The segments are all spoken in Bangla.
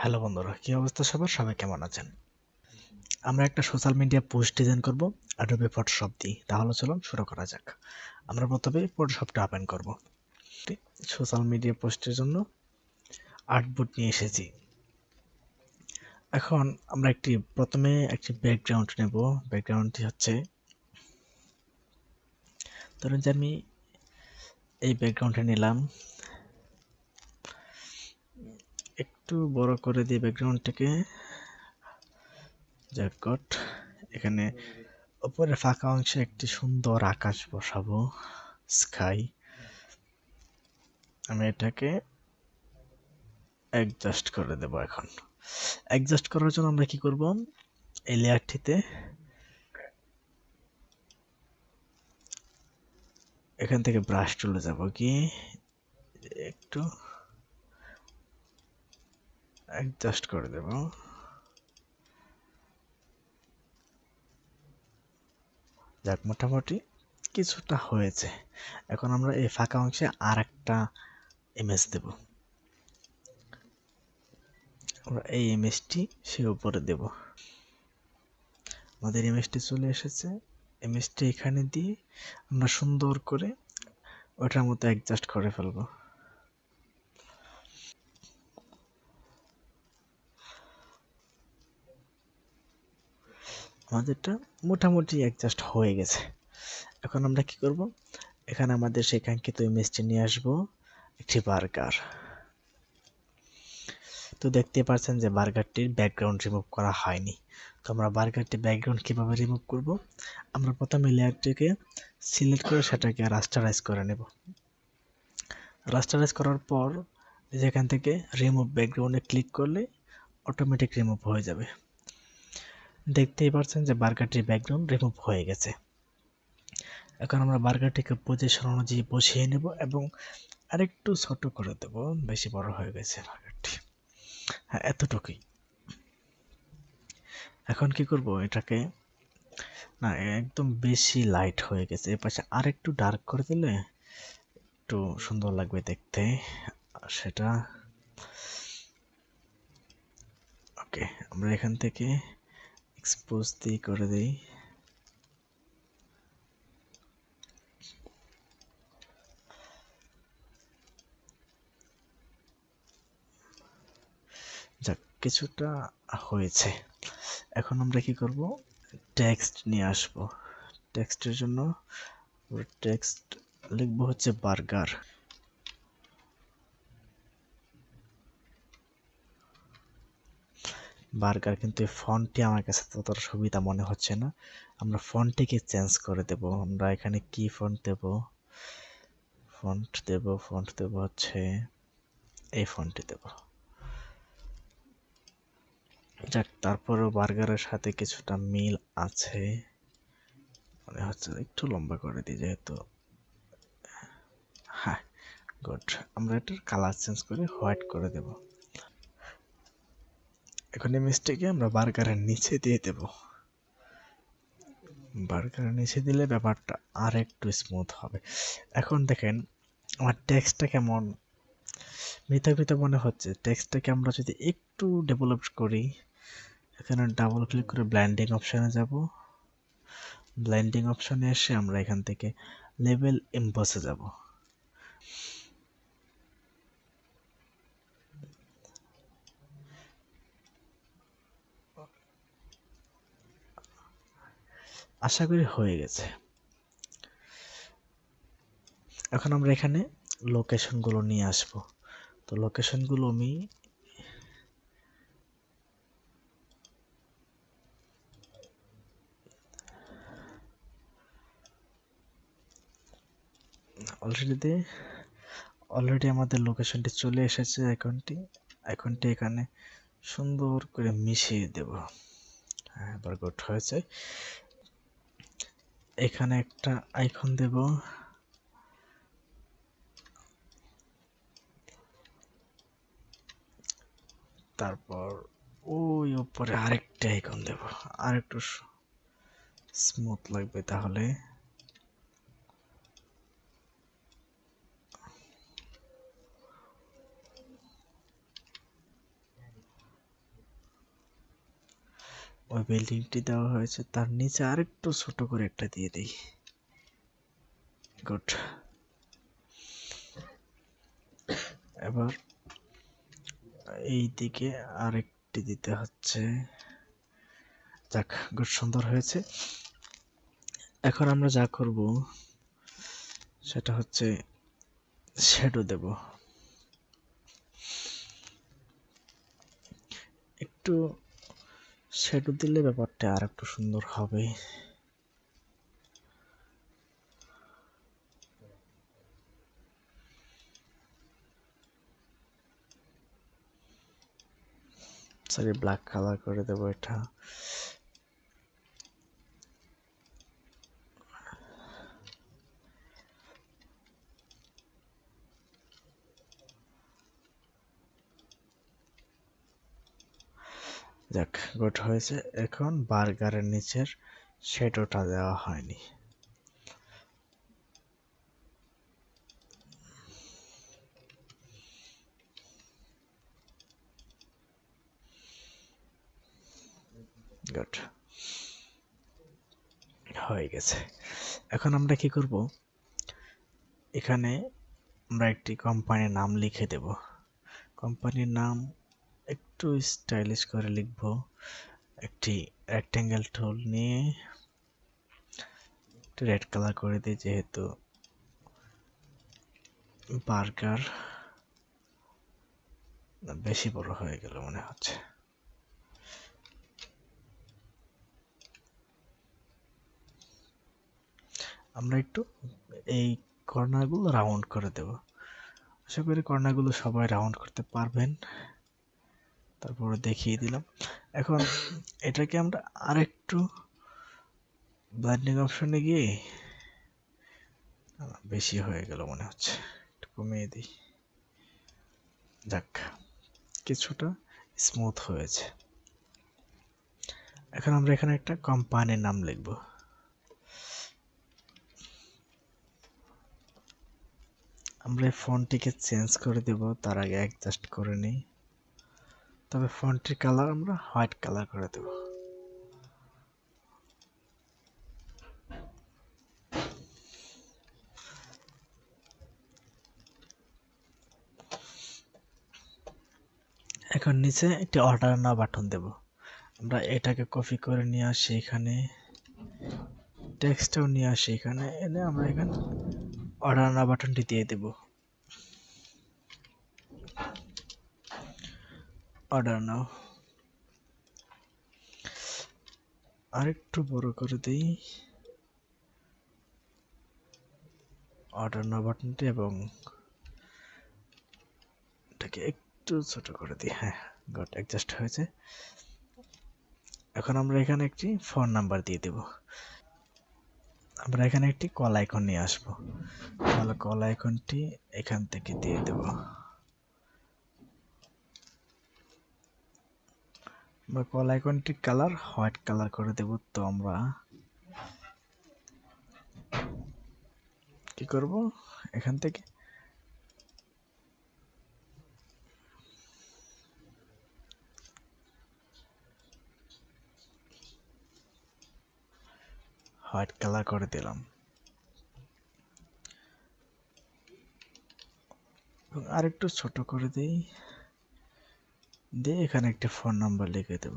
হ্যালো বন্ধুরা, কি অবস্থা সবার? সবাই কেমন আছেন? আমরা একটা সোশ্যাল মিডিয়া পোস্ট ডিজাইন করব অ্যাডোবে ফটোশপ দিয়ে। তাহলে চলুন শুরু করা যাক। আমরা প্রথমে ফটোশপটা ওপেন করব। সোশ্যাল মিডিয়া পোস্টের জন্য আর্টবোর্ড নিয়ে এসেছি। এখন আমরা একটি, প্রথমে একটি ব্যাকগ্রাউন্ড নেব। ব্যাকগ্রাউন্ডটি হচ্ছে, ধরুন যে আমি এই ব্যাকগ্রাউন্ডটা নিলাম। একটু বড় করে দিই ব্যাকগ্রাউন্ডটাকে জ্যাকট এখানে উপরে ফাঁকা অংশে একটি সুন্দর আকাশ বসাবো স্কাই আমি এটাকে অ্যাডজাস্ট করে দেব এখন। অ্যাডজাস্ট করার জন্য আমরা কি করব? এই লেয়ারটিতে এখান থেকে ব্রাশ চলে যাব কি? একটু অ্যাডজাস্ট করে দেব। যাক, মোটামুটি কিছুটা হয়েছে। এখন আমরা এই ফাঁকা অংশে আর একটা ইমেজ দেব। আমরা এই ইমেজটি সে উপরে দেব। আমাদের ইমেজটি চলে এসেছে। ইমেজটি এখানে দিয়ে আমরা সুন্দর করে ওটার মতো অ্যাডজাস্ট করে ফেলব। আমাদেরটা মোটামুটি অ্যাডজাস্ট হয়ে গেছে। এখন আমরা কি করব? এখানে আমাদের সেই কাঙ্ক্ষিত ইমেজটি নিয়ে আসব, একটি বার্গার তো দেখতে পাচ্ছেন যে বার্গারটির ব্যাকগ্রাউন্ড রিমুভ করা হয়নি। তো আমরা বার্গারটি ব্যাকগ্রাউন্ড কীভাবে রিমুভ করব? আমরা প্রথমে লেয়ারটিকে সিলেক্ট করে সেটাকে রাস্টারাইজ করে নেব। রাস্টারাইজ করার পর যেখান থেকে রিমুভ ব্যাকগ্রাউন্ডে ক্লিক করলে অটোমেটিক রিমুভ হয়ে যাবে। দেখতেই পাচ্ছেন যে বার্গারটির ব্যাকগ্রাউন্ড রিমুভ হয়ে গেছে। এখন আমরা বার্গারটিকে পজিশন অনুযায়ী বসিয়ে নেব এবং আরেকটু ছোট করে দেব, বেশি বড় হয়ে গেছে বার্গারটি হ্যাঁ এতটুকুই। এখন কি করব, এটাকে না, একদম বেশি লাইট হয়ে গেছে। এর পাশে আরেকটু ডার্ক করে দিলে একটু সুন্দর লাগবে দেখতে। সেটা ওকে আমরা এখান থেকে এক্সপোজ দিয়ে করে দিই যাক কিছুটা হয়েছে। এখন আমরা কি করব? টেক্সট নিয়ে আসব। টেক্সটের জন্য টেক্সট লিখব হচ্ছে বার্গার বার্গার, কিন্তু এই ফন্টটি আমার কাছে ততটা সুবিধা মনে হচ্ছে না। আমরা ফন্টটিকে চেঞ্জ করে দেব। আমরা এখানে কি ফন্ট দেব? ফন্ট দেব ফন্ট দেব হচ্ছে এই ফন্টটি দেব। যাক, তারপরেও বার্গারের সাথে কিছুটা মিল আছে। মনে হচ্ছে একটু লম্বা করে দিই যেহেতু। হ্যাঁ গুড। আমরা এটার কালার চেঞ্জ করে হোয়াইট করে দেবো। এখন এই মিষ্টিকে আমরা বার্গারের নিচে দিয়ে দেব। বার্গারের নিচে দিলে ব্যাপারটা আর একটু স্মুথ হবে। এখন দেখেন, আমার টেক্সটটা কেমন? মৃত মনে হচ্ছে টেক্সটটাকে আমরা যদি একটু ডেভেলপ করি, এখানে ডাবল ক্লিক করে ব্ল্যান্ডিং অপশানে যাব। ব্ল্যান্ডিং অপশানে এসে আমরা এখান থেকে লেভেল এম্বসে যাব। আশা করি হয়ে গেছে। এখন আমরা এখানে লোকেশনগুলো নিয়ে আসব। তো লোকেশনগুলো আমি অলরেডি অলরেডি আমাদের লোকেশনটি চলে এসেছে আইকনটি আইকনটি এখানে সুন্দর করে মিশিয়ে দেব। হ্যাঁ এবার গুড হয়েছে। এখানে একটা আইকন দেব। তারপর ওই উপরে আরেকটা আইকন দেব। আর একটু স্মুথ লাগবে তাহলে। ওই বিল্ডিংটি দেওয়া হয়েছে, তার নিচে আরেকটু ছোট করে একটা দিয়ে দিই। গুড এবার এই দিকে আরেকটি দিতে হচ্ছে। যাক গুড সুন্দর হয়েছে। এখন আমরা যা করব, সেটা হচ্ছে শ্যাডো দেব। একটু শ্যাডো দিলে ব্যাপারটা আর একটু সুন্দর হবে। সরি ব্ল্যাক কালার করে দেবো এটা। যাক গুড হয়েছে। এখন বার্গারের নিচের শ্যাডোটা দেওয়া হয়নি। গুড হয়ে গেছে। এখন আমরা কি করব? এখানে আমরা একটি কোম্পানির নাম লিখে দেব। কোম্পানির নাম একটু স্টাইলিশ করে লিখব। একটি রেক্টেঙ্গেল টুল নিয়ে একটু রেড কালার করে দিই, যেহেতু বার্গার বেশি বড় হয়ে গেল মনে হচ্ছে। আমরা একটু এই কর্নারগুলো রাউন্ড করে দেব। আশা করি কর্নারগুলো সবাই রাউন্ড করতে পারবেন। তারপরে দেখিয়ে দিলাম। এখন এটাকে আমরা আরেকটু ব্লাইন্ডিং অপশনে গিয়ে বেশি হয়ে গেল মনে হচ্ছে। একটু কমিয়ে দিই। যাক, কিছুটা স্মুথ হয়েছে। এখন আমরা এখানে একটা কোম্পানির নাম লিখব। আমরা এই ফন্টটিকে চেঞ্জ করে দেব, তার আগে অ্যাডজাস্ট করে নিই। তবে ফন্টটির কালার আমরা হোয়াইট কালার করে দেব। এখন নিচে একটি অর্ডার না বাটন দেব। আমরা এটাকে কপি করে নিয়ে আসি এখানে। টেক্সটটাও নিয়ে আসি এখানে। এনে আমরা এখানে অর্ডার না বাটনটি দিয়ে দেব। অর্ডার নাও আরেকটু বড় করে দিই। অর্ডার নাও বাটনটি এবং এটাকে একটু ছোট করে দিই। হ্যাঁ গট অ্যাডজাস্ট হয়েছে। এখন আমরা এখানে একটি ফোন নাম্বার দিয়ে দেব। আমরা এখানে একটি কল আইকন নিয়ে আসব। তাহলে কল আইকনটি এখান থেকে দিয়ে দেব। আমরা কল আইকনটি কালার, হোয়াইট কালার করে দেব তো আমরা। কি করব? এখান থেকে। হোয়াইট কালার করে দিলাম। আর একটু ছোট করে দিই। দিয়ে এখানে একটা ফোন নাম্বার লিখে দেব।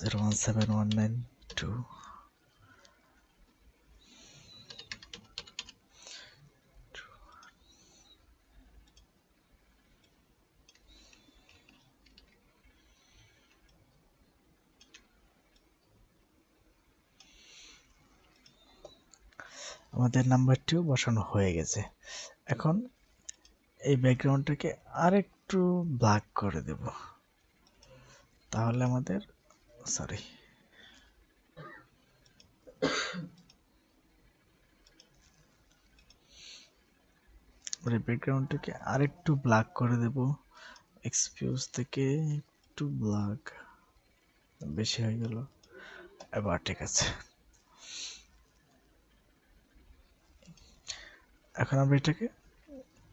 Zero one seven one nine two আমাদের নাম্বারটিও বসানো হয়ে গেছে। এখন এই ব্যাকগ্রাউন্ডটাকে আরেকটু ব্ল্যাক করে দেব। তাহলে আমাদের সরি আমরা ব্যাকগ্রাউন্ডটাকে আরেকটু ব্ল্যাক করে দেব। এক্সপিউজ থেকে একটু ব্ল্যাক বেশি হয়ে গেল। এবার ঠিক আছে। এখন আমরা এটাকে